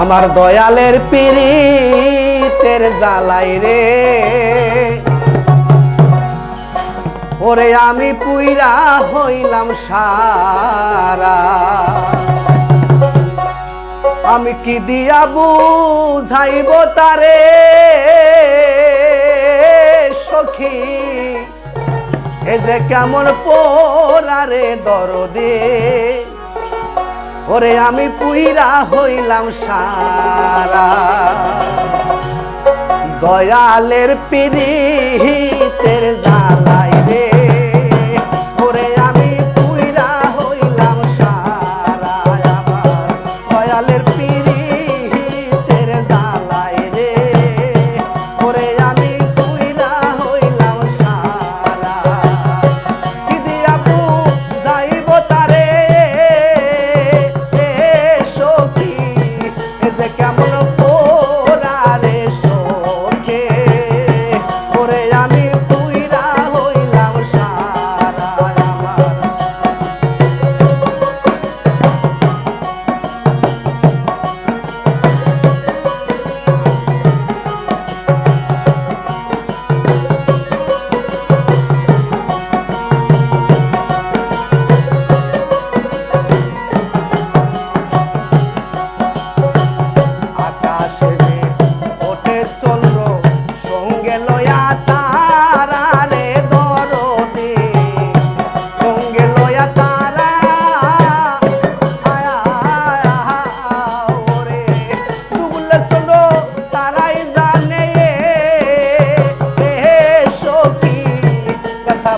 আমার দয়ালের পিড়িতের জালাই রে। ওরে আমি পুইরা হইলাম সারা। আমি কি দিয়া বুঝাইব তারে? সখী, এ যে কেমন পোড়ারে দরদে। ওরে আমি পুইরা হইলাম সারা। দয়ালের পিড়ি তের জালাই রে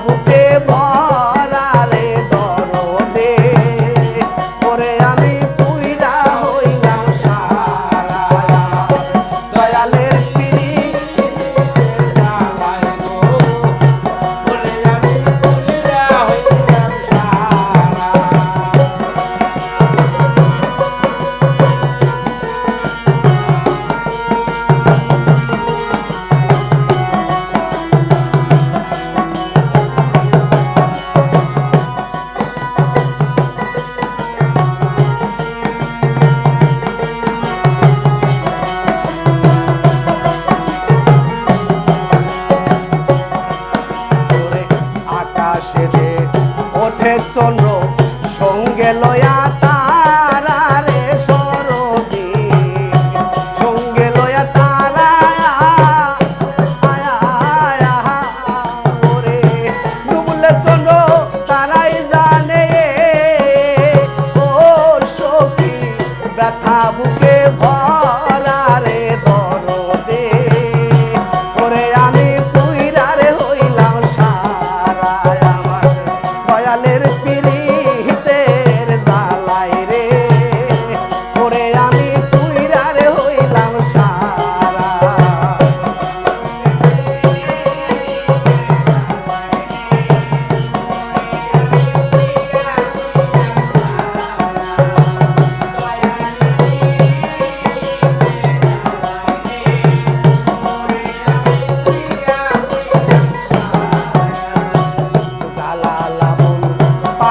vou ter red sunrise.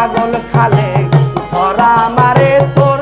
পাগল খালে ধরা মারে তোর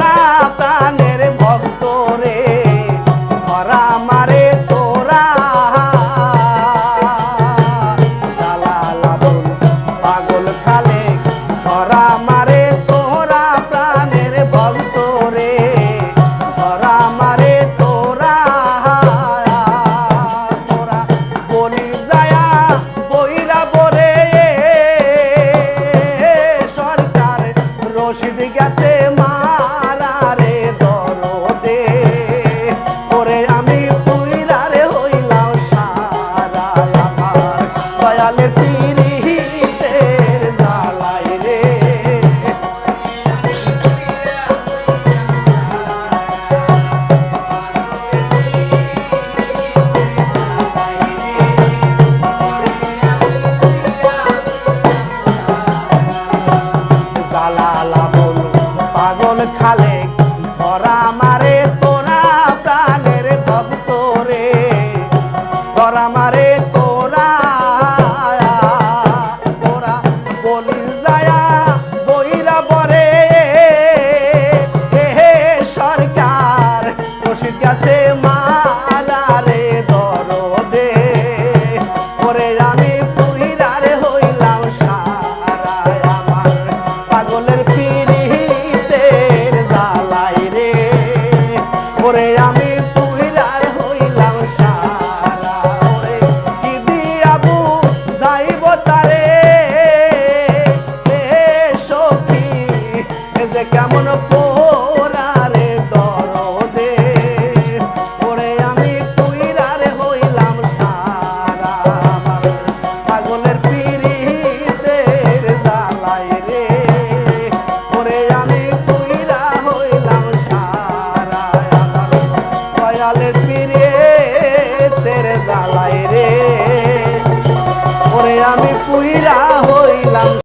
তোরা তোরা পরে হে সরকার রশিদ গেছে মারা রে দরদে পরে আমি পুইরার হইলাম সারা আমার পাগলের পিড়িতের